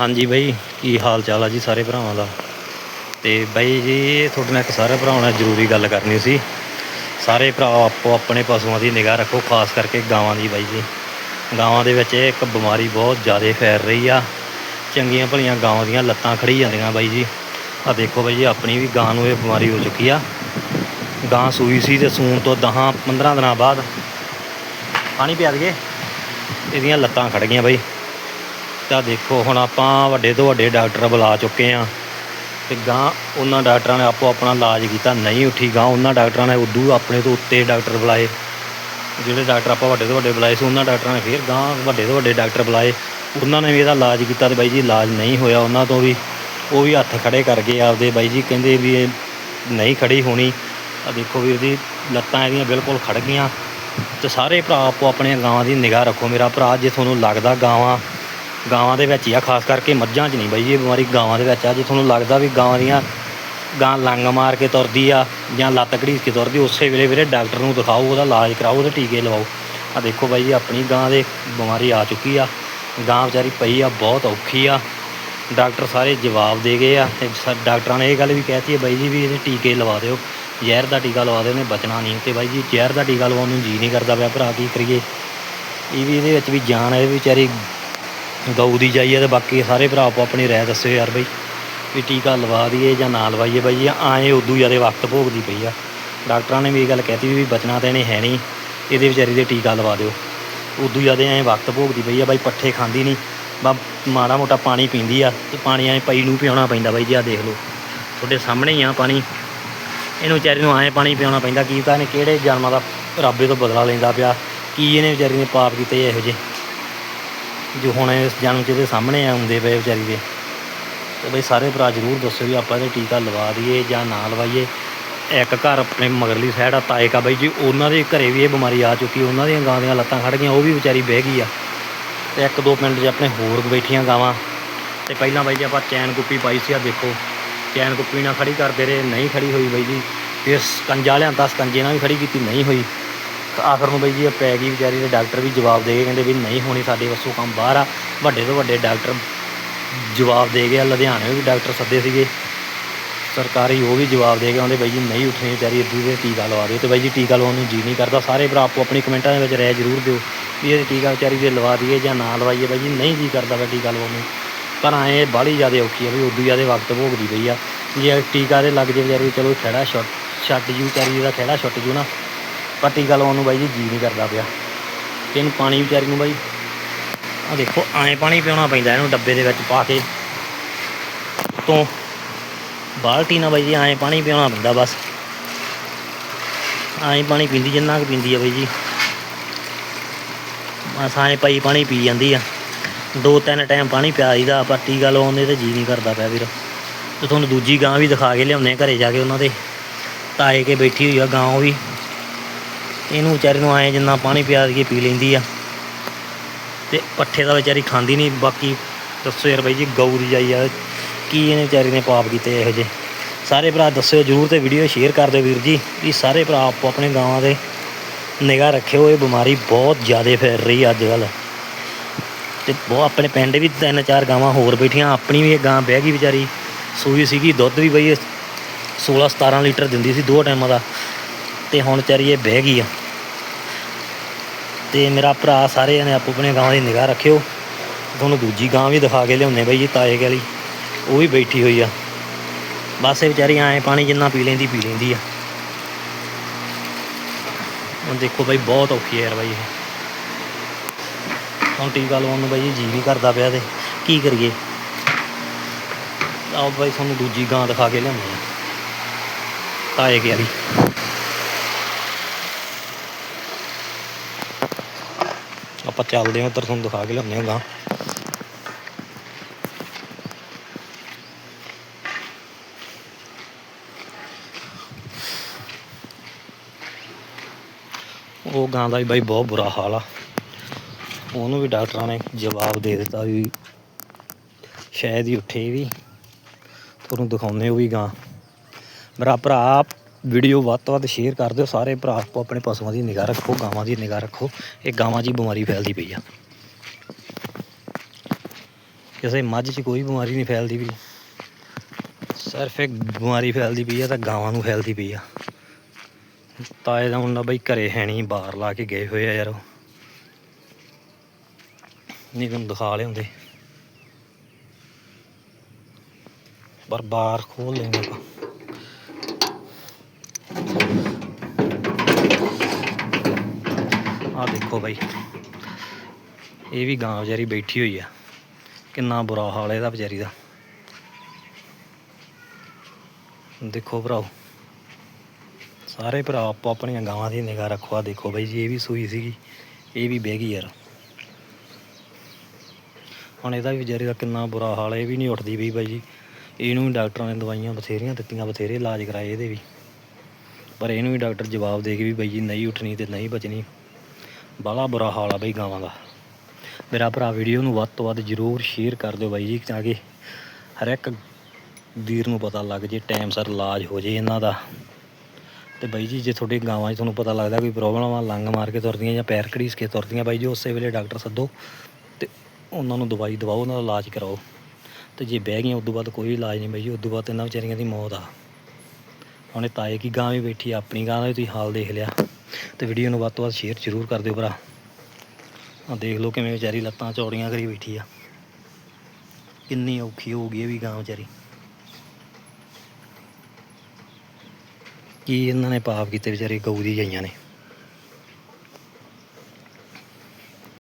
ਹਾਂਜੀ ਬਾਈ, ਕੀ ਹਾਲ ਚਾਲ ਆ ਜੀ ਸਾਰੇ ਭਰਾਵਾਂ ਦਾ? ਤੇ ਬਾਈ ਜੀ, ਤੁਹਾਡੇ ਨਾਲ ਇੱਕ ਸਾਰੇ ਭਰਾਵਾਂ ਨਾਲ ਜ਼ਰੂਰੀ ਗੱਲ ਕਰਨੀ ਸੀ। ਸਾਰੇ ਭਰਾ ਆਪੋ ਆਪਣੇ ਪਸ਼ੂਆਂ ਦੀ ਨਿਗਾਹ ਰੱਖੋ, ਖਾਸ ਕਰਕੇ ਗਾਵਾਂ ਦੀ ਬਾਈ ਜੀ। ਗਾਵਾਂ ਦੇ ਵਿੱਚ ਇਹ ਇੱਕ ਬਿਮਾਰੀ ਬਹੁਤ ਜ਼ਿਆਦਾ ਫੈਲ ਰਹੀ ਆ। ਚੰਗੀਆਂ ਭਲੀਆਂ ਗਾਵਾਂ ਦੀਆਂ ਲੱਤਾਂ ਖੜੀ ਜਾਂਦੀਆਂ ਬਾਈ ਜੀ। ਆ ਦੇਖੋ ਬਾਈ ਜੀ, ਆਪਣੀ ਵੀ ਗਾਂ ਨੂੰ ਇਹ ਬਿਮਾਰੀ ਹੋ ਚੁੱਕੀ ਆ। ਗਾਂ ਸੂਈ ਸੀ ਤੇ ਸੂਣ ਤੋਂ 10 15 ਦਿਨਾਂ ਬਾਅਦ ਪਾਣੀ ਪਿਆ ਦਈਏ। ਇਹਦੀਆਂ ਲੱਤਾਂ ਖੜ ਗਈਆਂ ਬਾਈ। ਤਾਂ ਦੇਖੋ, ਹੁਣ ਆਪਾਂ ਵੱਡੇ ਤੋਂ ਵੱਡੇ ਡਾਕਟਰ ਬੁਲਾ ਚੁੱਕੇ ਆ ਤੇ ਗਾਂ ਉਹਨਾਂ ਡਾਕਟਰਾਂ ਨੇ ਆਪੋ ਆਪਣਾ ਇਲਾਜ ਕੀਤਾ, ਨਹੀਂ ਉੱਠੀ ਗਾਂ ਉਹਨਾਂ ਡਾਕਟਰਾਂ ਨੇ ਉਦੋਂ ਆਪਣੇ ਤੋਂ ਉੱਤੇ ਡਾਕਟਰ ਬੁਲਾਏ। ਜਿਹੜੇ ਡਾਕਟਰ ਆਪਾਂ ਵੱਡੇ ਤੋਂ ਵੱਡੇ ਬੁਲਾਏ ਸੀ, ਉਹਨਾਂ ਡਾਕਟਰਾਂ ਨੇ ਫਿਰ ਗਾਂ ਵੱਡੇ ਤੋਂ ਵੱਡੇ ਡਾਕਟਰ ਬੁਲਾਏ। ਉਹਨਾਂ ਨੇ ਵੀ ਇਹਦਾ ਇਲਾਜ ਕੀਤਾ ਤੇ ਬਾਈ ਜੀ ਇਲਾਜ ਨਹੀਂ ਹੋਇਆ, ਉਹਨਾਂ ਤੋਂ ਵੀ ਉਹ ਵੀ ਹੱਥ ਖੜੇ ਕਰ ਗਏ ਆਪਦੇ। ਬਾਈ ਜੀ ਕਹਿੰਦੇ ਵੀ ਇਹ ਨਹੀਂ ਖੜੀ ਹੋਣੀ। ਆ ਦੇਖੋ ਵੀਰ ਜੀ ਲੱਤਾਂ ਇਹਦੀਆਂ ਬਿਲਕੁਲ ਖੜ ਗਈਆਂ ਤੇ ਸਾਰੇ ਭਰਾ ਆਪੋ ਆਪਣੇ ਗਾਵਾਂ ਦੀ ਨਿਗਾਹ ਰੱਖੋ। ਮੇਰਾ ਭਰਾ, ਜੇ ਤੁਹਾਨੂੰ ਲੱਗਦਾ ਗਾਵਾਂ ਗਾਵਾਂ ਦੇ ਵਿੱਚ ਹੀ ਆ, ਖਾਸ ਕਰਕੇ ਮੱਝਾਂ 'ਚ ਨਹੀਂ ਬਾਈ ਜੀ ਇਹ ਬਿਮਾਰੀ ਗਾਵਾਂ ਦੇ ਵਿੱਚ ਆ। ਜੇ ਤੁਹਾਨੂੰ ਲੱਗਦਾ ਵੀ ਗਾਵਾਂ ਦੀਆਂ ਗਾਂ ਲੰਗ ਮਾਰ ਕੇ ਤੁਰਦੀ ਆ ਜਾਂ ਲੱਤ ਘੜੀਸ ਕੇ ਤੁਰਦੀ, ਉਸੇ ਵੇਲੇ ਵੀਰੇ ਡਾਕਟਰ ਨੂੰ ਦਿਖਾਓ, ਉਹਦਾ ਇਲਾਜ ਕਰਾਓ, ਉਹਦੇ ਟੀਕੇ ਲਵਾਓ। ਆ ਦੇਖੋ ਬਾਈ ਜੀ ਆਪਣੀ ਗਾਂ ਦੇ ਬਿਮਾਰੀ ਆ ਚੁੱਕੀ ਆ। ਗਾਂ ਵਿਚਾਰੀ ਪਈ ਆ, ਬਹੁਤ ਔਖੀ ਆ। ਡਾਕਟਰ ਸਾਰੇ ਜਵਾਬ ਦੇ ਗਏ ਆ ਤੇ ਸ- ਡਾਕਟਰਾਂ ਨੇ ਇਹ ਗੱਲ ਵੀ ਕਹਿਤੀ ਹੈ ਬਾਈ ਜੀ ਵੀ ਇਹਦੇ ਟੀਕੇ ਲਵਾ ਦਿਓ। ਜ਼ਹਿਰ ਦਾ ਟੀਕਾ ਲਵਾ ਦਿਓ ਉਹਨੇ ਬਚਣਾ ਨਹੀਂ। ਤੇ ਬਾਈ ਜੀ, ਜ਼ਹਿਰ ਦਾ ਟੀਕਾ ਲਵਾਉਣ ਨੂੰ ਜੀ ਨਹੀਂ ਕਰਦਾ ਪਿਆ ਭਰਾ, ਕੀ ਕਰੀਏ? ਇਹ ਵੀ ਇਹਦੇ ਵਿੱਚ ਵੀ ਜਾਨ ਹੈ ਇਹ ਵੀ ਵਿਚਾਰੀ ਗਊ ਦੀ ਜਾਈ ਹੈ ਤੇ ਬਾਕੀ ਸਾਰੇ ਭਰਾ ਆਪੋ ਆਪਣੀ ਰਾਏ ਦੱਸਿਓ ਯਾਰ ਬਈ, ਵੀ ਟੀਕਾ ਲਵਾ ਦਈਏ ਜਾਂ ਨਾ ਲਵਾਈਏ ਬਾਈ ਆਏ ਉਦੋਂ ਜ਼ਿਆਦਾ ਵਕਤ ਭੋਗਦੀ ਪਈ ਆ। ਡਾਕਟਰਾਂ ਨੇ ਵੀ ਇਹ ਗੱਲ ਕਹਿਤੀ ਵੀ ਬਚਣਾ ਤਾਂ ਇਹਨੇ ਹੈ ਨਹੀਂ, ਇਹਦੇ ਵਿਚਾਰੀ ਦੇ ਟੀਕਾ ਲਵਾ ਦਿਓ। ਉਦੋਂ ਜ਼ਿਆਦਾ ਐਂ ਵਕਤ ਭੋਗਦੀ ਪਈ ਆ, ਬਾਈ ਪੱਠੇ ਖਾਂਦੀ ਨਹੀਂ, ਬਾ ਮਾੜਾ ਮੋਟਾ ਪਾਣੀ ਪੀਂਦੀ ਆ, ਤੇ ਪਾਣੀ ਐਂ ਪਈ ਨੂੰ ਪਿਆਉਣਾ ਪੈਂਦਾ ਬਾਈ, ਜੀ ਆ ਦੇਖ ਲਓ। ਤੁਹਾਡੇ ਸਾਹਮਣੇ ਹੀ ਆ ਪਾਣੀ। ਇਹਨੂੰ ਵਿਚਾਰੀ ਨੂੰ ਐਂ ਪਾਣੀ ਪਿਆਉਣਾ ਪੈਂਦਾ, ਕੀ ਤਾਂ ਇਹਨੇ ਕਿਹੜੇ ਜਨਮਾਂ ਦਾ ਰੱਬੇ ਤੋਂ ਬਦਲਾ ਲੈਂਦਾ ਪਿਆ, ਕੀ ਇਹਨੇ ਵਿਚਾਰੀ ਨੇ ਪਾਪ ਕੀਤੇ ਇਹੋ ਜਿਹੇ। ਜੋ ਹੁਣ ਇਸ ਜਨਮ ਚ ਇਹਦੇ ਸਾਹਮਣੇ ਆਉਂਦੇ ਪਏ ਵਿਚਾਰੀ ਦੇ। ਤੇ ਬਈ ਸਾਰੇ ਭਰਾ ਜ਼ਰੂਰ ਦੱਸੋ ਵੀ ਆਪਾਂ ਇਹਦੇ ਟੀਕਾ ਲਵਾ ਦਈਏ ਜਾਂ ਨਾ ਲਵਾਈਏ। ਇੱਕ ਘਰ ਆਪਣੇ ਮਗਰਲੀ ਸਾਈਡ ਆ ਤਾਏ ਕਾ ਬਾਈ ਜੀ, ਉਹਨਾਂ ਦੇ ਘਰੇ ਵੀ ਇਹ ਬਿਮਾਰੀ ਆ ਚੁੱਕੀ ਉਹਨਾਂ ਦੀਆਂ ਗਾਂ ਦੀਆਂ ਲੱਤਾਂ ਖੜ ਗਈਆਂ, ਉਹ ਵੀ ਵਿਚਾਰੀ ਬਹਿ ਗਈ ਆ। ਤੇ ਇੱਕ ਦੋ ਪਿੰਡ 'ਚ ਆਪਣੇ ਹੋਰ ਬੈਠੀਆਂ ਗਾਵਾਂ। ਤੇ ਪਹਿਲਾਂ ਬਾਈ ਜੀ ਆਪਾਂ ਚੈਨ ਗੁੱਪੀ ਪਾਈ ਸੀ ਆ ਦੇਖੋ। ਚੈਨ ਗੁੱਪੀ ਨਾਲ ਖੜੀ ਕਰਦੇ ਰਹੇ, ਨਹੀਂ ਖੜੀ ਹੋਈ ਬਾਈ ਜੀ। ਫਿਰ ਸਕੰਜਾ ਲਿਆਂਦਾ ਸਕੰਜੇ ਨਾਲ ਵੀ ਖੜੀ ਕੀਤੀ, ਨਹੀਂ ਹੋਈ। ਤਾਂ ਆਖਰ ਨੂੰ ਬਾਈ ਜੀ ਇਹ ਪੈ ਗਈ ਵਿਚਾਰੀ ਦੇ ਡਾਕਟਰ ਵੀ ਜਵਾਬ ਦੇ ਗਏ, ਕਹਿੰਦੇ ਵੀ ਨਹੀਂ ਹੋਣੀ ਸਾਡੇ ਵੱਸੋਂ ਕੰਮ ਬਾਹਰ ਆ। ਵੱਡੇ ਤੋਂ ਵੱਡੇ ਡਾਕਟਰ ਜਵਾਬ ਦੇ ਗਏ ਲੁਧਿਆਣੇ ਵੀ ਡਾਕਟਰ ਸੱਦੇ ਸੀਗੇ। ਸਰਕਾਰੀ ਉਹ ਵੀ ਜਵਾਬ ਦੇ ਗਏ ਉਹਦੇ ਬਾਈ ਜੀ ਨਹੀਂ ਉੱਠਣੀ ਵਿਚਾਰੀ ਇਦੋਂ ਦੇ ਟੀਕਾ ਲਵਾ ਦਿਓ ਤੇ ਬਾਈ ਜੀ ਟੀਕਾ ਲਵਾਉਣ ਨੂੰ ਜੀ ਨਹੀਂ ਕਰਦਾ। ਸਾਰੇ ਭਰਾ ਆਪੋ ਆਪਣੀ ਕਮੈਂਟਾਂ ਦੇ ਵਿੱਚ ਰਹਿ ਜ਼ਰੂਰ ਦਿਓ ਵੀ ਇਹ ਟੀਕਾ ਵਿਚਾਰੀ ਦੇ ਲਵਾ ਦਈਏ ਜਾਂ ਨਾ ਲਵਾਈਏ, ਬਾਈ ਜੀ ਨਹੀਂ ਜੀ ਕਰਦਾ ਵਾ ਟੀਕਾ ਲਵਾਉਣ ਨੂੰ। ਪਰ ਐਂ ਬਾਹਲੀ ਜ਼ਿਆਦਾ ਔਖੀ ਆ ਵੀ ਉਦੋਂ ਜ਼ਿਆਦਾ ਵਕਤ ਭੋਗਦੀ ਪਈ ਆ। ਜੇ ਟੀਕਾ ਦੇ ਲੱਗ ਜੇ ਵਿਚਾਰੀ, ਚਲੋ ਖੜਾ ਛੱਟ ਛੱਟ ਜੂ, ਵਿਚਾਰੀ ਦਾ ਖੜਾ ਛੁੱਟ ਜੂ ਨਾ। ਪਰ ਟੀਕਾ ਲਵਾਉਣ ਨੂੰ ਬਾਈ ਜੀ ਜੀ ਨਹੀਂ ਕਰਦਾ ਪਿਆ। ਤੇ ਇਹਨੂੰ ਪਾਣੀ ਵਿਚਾਰੀ ਨੂੰ ਬਾਈ। ਆ ਦੇਖੋ ਐਂ ਪਾਣੀ ਪਿਉਣਾ ਪੈਂਦਾ, ਇਹਨੂੰ ਡੱਬੇ ਦੇ ਵਿੱਚ ਪਾ ਕੇ। ਤੋਂ ਬਾਲਟੀ ਨਾਲ ਬਾਈ ਜੀ ਐਂ ਪਾਣੀ ਪਿਆਉਣਾ ਪੈਂਦਾ ਬਸ। ਐਂ ਪਾਣੀ ਪੀਂਦੀ ਜਿੰਨਾ ਕੁ ਪੀਂਦੀ ਆ ਬਾਈ ਜੀ। ਬਸ ਐਂ ਪਈ ਪਾਣੀ ਪੀ ਜਾਂਦੀ ਆ। ਦੋ ਤਿੰਨ ਟਾਈਮ ਪਾਣੀ ਪਿਆ ਦਈਦਾ ਪਰ ਟੀਕਾ ਲਵਾਉਣ ਦੇ ਤੇ ਜੀ ਨਹੀਂ ਕਰਦਾ ਪਿਆ ਵੀਰ। ਤੇ ਤੁਹਾਨੂੰ ਦੂਜੀ ਗਾਂ ਵੀ ਦਿਖਾ ਕੇ ਲਿਆਉਂਦੇ ਆ, ਘਰੇ ਜਾ ਕੇ ਉਹਨਾਂ ਦੇ। ਤਾਏ ਕੇ ਬੈਠੀ ਹੋਈ ਆ ਗਾਂ ਉਹ ਵੀ। ਇਹਨੂੰ ਵਿਚਾਰੇ ਨੂੰ ਆਏ ਜਿੰਨਾ ਪਾਣੀ ਪਿਆ ਦਈਏ, ਪੀ ਲੈਂਦੀ ਆ। ਤੇ ਪੱਠੇ ਦਾ ਵਿਚਾਰੀ ਖਾਂਦੀ ਨਹੀਂ ਬਾਕੀ ਦੱਸੋ ਯਾਰ ਬਾਈ ਜੀ, ਗਊ ਦੀ ਜਾਈ ਆ, ਕੀ ਇਹਨੇ ਵਿਚਾਰੀ ਨੇ ਪਾਪ ਕੀਤੇ ਇਹੋ ਜਿਹੇ? ਸਾਰੇ ਭਰਾ ਦੱਸਿਓ ਜਰੂਰ ਤੇ ਵੀਡੀਓ ਸ਼ੇਅਰ ਕਰ ਦਿਓ ਵੀਰ ਜੀ, ਵੀ ਸਾਰੇ ਭਰਾ ਆਪੋ ਆਪਣੇ ਗਾਵਾਂ ਦੇ ਨਿਗਾਹ ਰੱਖਿਓ, ਇਹ ਬਿਮਾਰੀ ਬਹੁਤ ਜ਼ਿਆਦਾ ਫੈਲ ਰਹੀ ਅੱਜ ਕੱਲ੍ਹ ਤੇ ਬਹੁਤ ਆਪਣੇ ਪਿੰਡ ਵੀ ਤਿੰਨ ਚਾਰ ਗਾਵਾਂ ਹੋਰ ਬੈਠੀਆਂ, ਆਪਣੀ ਵੀ ਇਹ ਗਾਂ ਬਹਿ ਗਈ ਵਿਚਾਰੀ, ਸੂਈ ਸੀਗੀ, ਦੁੱਧ ਵੀ ਬਈ 16 17 ਲੀਟਰ ਦਿੰਦੀ ਸੀ, ਦੋ ਟਾਈਮਾਂ ਦਾ। ਤੇ ਹੁਣ ਵਿਚਾਰੀ ਇਹ ਬਹਿ ਗਈ ਆ। ਤੇ ਮੇਰਾ ਭਰਾ ਸਾਰੇ ਨੇ ਆਪੋ ਆਪਣੇ ਗਾਂ ਦੀ ਨਿਗਾਹ ਰੱਖਿਓ। ਤੁਹਾਨੂੰ ਦੂਜੀ ਗਾਂ ਵੀ ਦਿਖਾ ਕੇ ਲਿਆਉਂਦੇ ਬਾਈ ਜੀ, ਤਾਏ ਵਾਲੀ। ਉਹ ਵੀ ਬੈਠੀ ਹੋਈ ਆ। ਬਸ ਇਹ ਵਿਚਾਰੀ ਐਂ ਪਾਣੀ ਜਿੰਨਾ ਪੀ ਲੈਂਦੀ ਪੀ ਲੈਂਦੀ ਆ। ਹੁਣ ਦੇਖੋ ਬਾਈ, ਬਹੁਤ ਔਖੀ ਯਾਰ ਬਾਈ ਇਹ। ਹੁਣ ਟੀਕਾ ਲਵਾਉਣ ਨੂੰ ਬਾਈ ਜੀ ਜੀ ਨਹੀਂ ਕਰਦਾ ਪਿਆ ਤੇ। ਕੀ ਕਰੀਏ? ਆਓ ਬਾਈ, ਤੁਹਾਨੂੰ ਦੂਜੀ ਗਾਂ ਦਿਖਾ ਕੇ ਲਿਆਉਂਦੇ ਆ। ਤਾਏ ਕੇ ਵਾਲੀ। ਆਪਾਂ ਚੱਲਦੇ ਹਾਂ, ਉੱਧਰ ਤੁਹਾਨੂੰ ਦਿਖਾ ਕੇ ਲਿਆਉਂਦੇ ਹਾਂ ਗਾਂ। ਉਹ ਗਾਂ ਦਾ ਵੀ ਬਾਈ ਬਹੁਤ ਬੁਰਾ ਹਾਲ ਆ। ਉਹਨੂੰ ਵੀ ਡਾਕਟਰਾਂ ਨੇ ਜਵਾਬ ਦੇ ਦਿੱਤਾ ਵੀ ਸ਼ਾਇਦ ਹੀ ਉੱਠੇ ਵੀ। ਤੁਹਾਨੂੰ ਦਿਖਾਉਂਦੇ ਉਹ ਵੀ ਗਾਂ। ਮੇਰਾ ਭਰਾ ਵੀਡੀਓ ਵੱਧ ਤੋਂ ਵੱਧ ਸ਼ੇਅਰ ਕਰ ਦਿਓ, ਸਾਰੇ ਭਰਾ ਆਪੋ ਆਪਣੇ ਪਸ਼ੂਆਂ ਦੀ ਨਿਗਾਹ ਰੱਖੋ, ਗਾਵਾਂ ਦੀ ਨਿਗਾਹ ਰੱਖੋ, ਇਹ ਗਾਵਾਂ 'ਚ ਹੀ ਬਿਮਾਰੀ ਫੈਲਦੀ ਪਈ ਆ। ਕਿਸੇ ਮੱਝ 'ਚ ਕੋਈ ਬਿਮਾਰੀ ਨਹੀਂ ਫੈਲਦੀ ਪਈ। ਸਿਰਫ ਇੱਕ ਬਿਮਾਰੀ ਫੈਲਦੀ ਪਈ ਆ, ਤਾਂ ਗਾਵਾਂ ਨੂੰ ਫੈਲਦੀ ਪਈ ਆ। ਤਾਏ ਦਾ ਮੁੰਡਾ ਬਈ ਘਰੇ ਹੈ ਨਹੀਂ, ਬਾਹਰ ਲਾ ਕੇ ਗਏ ਹੋਏ ਆ ਯਾਰ ਨਹੀਂ ਤੁਹਾਨੂੰ ਦਿਖਾ ਲਿਆਉਂਦੇ ਪਰ ਬਾਹਰ ਖੋਲ ਲੈਂਦੇ ਆਪਾਂ। ਆ ਦੇਖੋ ਬਾਈ। ਇਹ ਵੀ ਗਾਂ ਵਿਚਾਰੀ ਬੈਠੀ ਹੋਈ ਆ। ਕਿੰਨਾ ਬੁਰਾ ਹਾਲ ਹੈ ਇਹਦਾ ਵਿਚਾਰੀ ਦਾ। ਦੇਖੋ ਭਰਾਓ। ਸਾਰੇ ਭਰਾ ਆਪੋ ਆਪਣੀਆਂ ਗਾਵਾਂ ਦੀ ਨਿਗਾਹ ਰੱਖੋ। ਆ ਦੇਖੋ ਬਾਈ ਜੀ, ਇਹ ਵੀ ਸੂਈ ਸੀਗੀ। ਇਹ ਵੀ ਬਹਿ ਗਈ ਯਾਰ। ਹੁਣ ਇਹਦਾ ਵੀ ਵਿਚਾਰੀ ਦਾ ਕਿੰਨਾ ਬੁਰਾ ਹਾਲ ਹੈ ਇਹ ਵੀ ਨਹੀਂ ਉੱਠਦੀ ਵੀ ਬਾਈ ਜੀ। ਇਹਨੂੰ ਵੀ ਡਾਕਟਰਾਂ ਨੇ ਦਵਾਈਆਂ ਬਥੇਰੀਆਂ ਦਿੱਤੀਆਂ, ਬਥੇਰੇ ਇਲਾਜ ਕਰਾਏ ਇਹਦੇ ਵੀ। ਪਰ ਇਹਨੂੰ ਵੀ ਡਾਕਟਰ ਜਵਾਬ ਦੇ ਕੇ ਵੀ ਬਾਈ ਜੀ, ਨਹੀਂ ਉੱਠਣੀ ਤੇ ਨਹੀਂ ਬਚਣੀ। ਬਾਲਾ ਬੁਰਾ ਹਾਲ ਆ ਬਈ ਗਾਵਾਂ ਦਾ। ਮੇਰਾ ਭਰਾ ਵੀਡੀਓ ਨੂੰ ਵੱਧ ਤੋਂ ਵੱਧ ਜ਼ਰੂਰ ਸ਼ੇਅਰ ਕਰ ਦਿਓ ਬਾਈ ਜੀ, ਤਾਂ ਕਿ ਹਰ ਇੱਕ ਵੀਰ ਨੂੰ ਪਤਾ ਲੱਗ ਜੇ ਟਾਈਮ ਸਿਰ ਇਲਾਜ ਹੋ ਜੇ ਇਹਨਾਂ ਦਾ। ਤੇ ਬਾਈ ਜੀ, ਜੇ ਤੁਹਾਡੇ ਗਾਵਾਂ 'ਚ ਤੁਹਾਨੂੰ ਪਤਾ ਲੱਗਦਾ ਕੋਈ ਪ੍ਰੋਬਲਮ ਆ, ਲੰਗ ਮਾਰ ਕੇ ਤੁਰਦੀਆਂ ਜਾਂ ਪੈਰ ਘੜੀਸ ਕੇ ਤੁਰਦੀਆਂ, ਬਾਈ ਜੀ, ਉਸੇ ਵੇਲੇ ਡਾਕਟਰ ਸੱਦੋ ਤੇ ਉਹਨਾਂ ਨੂੰ ਦਵਾਈ ਦਵਾਓ, ਉਹਨਾਂ ਦਾ ਇਲਾਜ ਕਰਾਓ। ਤੇ ਜੇ ਬਹਿ ਗਈਆਂ, ਉਦੋਂ ਬਾਅਦ ਕੋਈ ਇਲਾਜ ਨਹੀਂ ਬਾਈ ਜੀ, ਉਦੋਂ ਬਾਅਦ ਇਹਨਾਂ ਵਿਚਾਰੀਆਂ ਦੀ ਮੌਤ ਆ। ਉਹਨੇ ਇਹ ਤਾਏ ਕੀ ਗਾਂ ਵੀ ਬੈਠੀ ਆਪਣੀ ਗਾਂ ਦਾ ਵੀ ਤੁਸੀਂ ਹਾਲ ਦੇਖ ਲਿਆ। ਤੇ ਵੀਡੀਓ ਨੂੰ ਵੱਧ ਤੋਂ ਵੱਧ ਸ਼ੇਅਰ ਜ਼ਰੂਰ ਕਰ ਦਿਓ ਭਰਾ। ਆ ਦੇਖ ਲਓ ਕਿਵੇਂ ਵਿਚਾਰੀ ਲੱਤਾਂ ਚੌੜੀਆਂ ਕਰੀ ਬੈਠੀ ਆ। ਕਿੰਨੀ ਔਖੀ ਹੋ ਗਈ ਇਹ ਵੀ ਗਾਂ ਵਿਚਾਰੀ। ਕੀ ਇਹਨਾਂ ਨੇ ਪਾਪ ਕੀਤੇ ਵਿਚਾਰੀ, ਗਊ ਦੀ ਜਾਈਆਂ ਨੇ।